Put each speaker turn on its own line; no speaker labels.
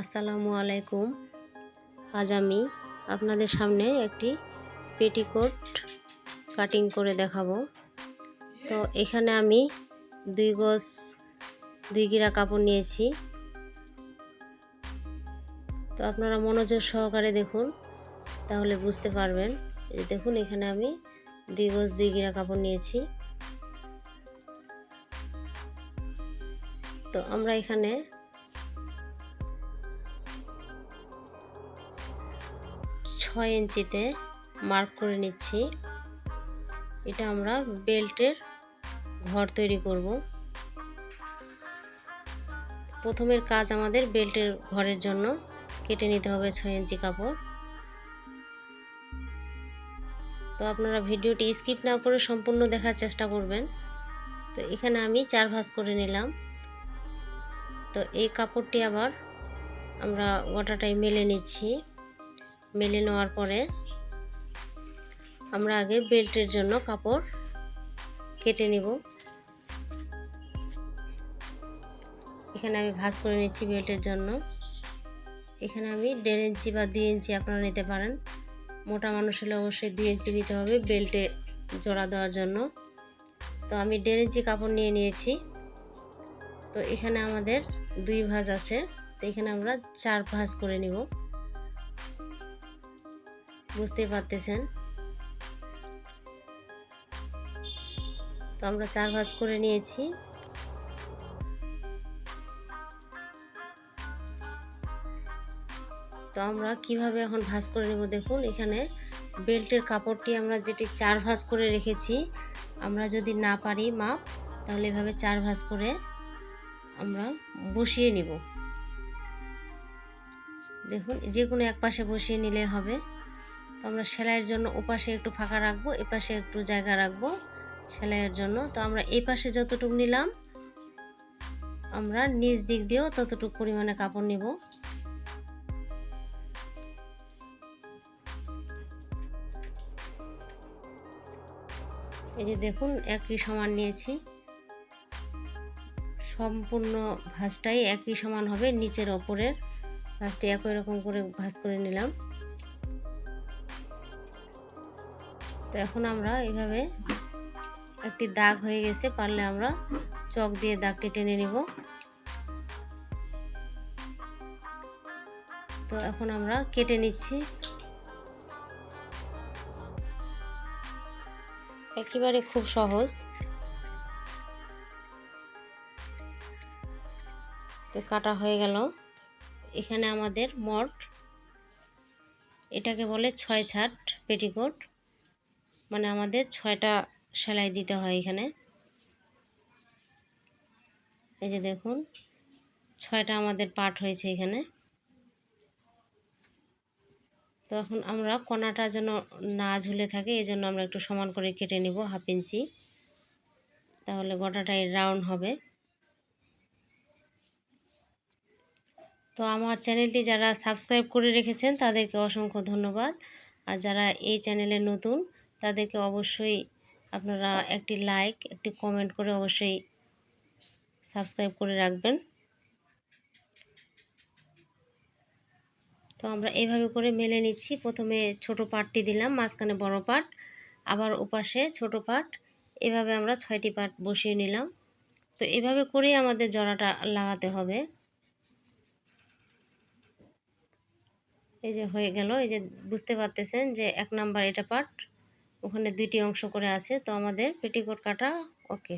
আসসালামু আলাইকুম। আজ আমি আপনাদের সামনে একটি পেটিকোট কাটিং করে দেখাবো। তো এখানে আমি দুই গজ, দুই গিরা কাপড় নিয়েছি। তো আপনারা মনোযোগ সহকারে দেখুন, তাহলে বুঝতে পারবেন। দেখুন, এখানে আমি দুই গজ, দুই গিরা কাপড় নিয়েছি। তো আমরা এখানে ছয় ইঞ্চিতে মার্ক করে নিচ্ছি। এটা আমরা বেল্টের ঘর তৈরি করব। প্রথমের কাজ আমাদের বেল্টের ঘরের জন্য কেটে নিতে হবে ছয় ইঞ্চি কাপড়। তো আপনারা ভিডিওটি স্কিপ না করে সম্পূর্ণ দেখার চেষ্টা করবেন। তো এখানে আমি চার ভাঁজ করে নিলাম। তো এই কাপড়টি আবার আমরা গোটাটাই মেলে নিচ্ছি। মেলে নেওয়ার পরে আমরা আগে বেল্টের জন্য কাপড় কেটে নিব। এখানে আমি ভাজ করে নিচ্ছি বেল্টের জন্য। এখানে আমি দেড় ইঞ্চি বা দুই ইঞ্চি আপনারা নিতে পারেন। মোটা মানুষ হলে অবশ্যই দুই ইঞ্চি নিতে হবে বেল্টে জোড়া দেওয়ার জন্য। তো আমি দেড় ইঞ্চি কাপড় নিয়ে নিয়েছি। তো এখানে আমাদের দুই ভাঁজ আছে। তো এখানে আমরা চার ভাঁজ করে নিব। বুঝতেই পারতেছেন। তো আমরা চার ভাঁজ করে নিয়েছি। তো আমরা কীভাবে এখন ভাঁজ করে নেব দেখুন, এখানে বেল্টের কাপড়টি আমরা যেটি চার ভাঁজ করে রেখেছি, আমরা যদি না পারি মাপ, তাহলে এভাবে চার ভাঁজ করে আমরা বসিয়ে নিব। দেখুন, যে কোনো এক পাশে বসিয়ে নিলে হবে। তো আমরা সেলাইয়ের জন্য ওপাশে একটু ফাঁকা রাখব, এপাশে একটু জায়গা রাখব সেলাইয়ের জন্য। তো আমরা এই পাশে যতটুকু নিলাম, আমরা নিচ দিক দিয়েও ততটুকু পরিমাণে কাপড় নিব। এই যে দেখুন, একই সমান নিয়েছি। সম্পূর্ণ ভাঁজটাই একই সমান হবে, নিচের ওপরের ভাঁজটি একই রকম করে ভাঁজ করে নিলাম। তো এখন আমরা এইভাবে একটি দাগ হয়ে গেছে, পারলে আমরা চক দিয়ে দাগটি টেনে নিব। তো এখন আমরা কেটে নিচ্ছি। একেবারে খুব সহজ। তো কাটা হয়ে গেল। এখানে আমাদের মট এটাকে বলে ছয় ছাট পেটিকোট। মানে আমাদের ছয়টা সেলাই দিতে হয় এখানে। এই যে দেখুন, ছয়টা আমাদের পার্ট হয়েছে এখানে। তো এখন আমরা কণাটা যেন না ঝুলে থাকে, এই জন্য আমরা একটু সমান করে কেটে নিব হাফ ইঞ্চি। তাহলে গোটাটাই রাউন্ড হবে। তো আমার চ্যানেলটি যারা সাবস্ক্রাইব করে রেখেছেন, তাদেরকে অসংখ্য ধন্যবাদ। আর যারা এই চ্যানেলে নতুন তাদেরকে অবশ্যই আপনারা একটি লাইক একটি কমেন্ট করে অবশ্যই সাবস্ক্রাইব করে রাখবেন। তো আমরা এইভাবে করে মেলে নিচ্ছি। প্রথমে ছোট পাটটি দিলাম, মাঝখানে বড় পাট আবার ওপাশে ছোট পাট এভাবে আমরা ছয়টি পাট বসিয়ে নিলাম। তো এভাবে করেই আমাদের জড়াটা লাগাতে হবে। এই যে হয়ে গেল, এই যে বুঝতে পারতেছেন যে এক নাম্বার এটা পার্ট ওখানে দুইটি অংশ করে আছে তো আমাদের পেটিকোট কাটা ওকে।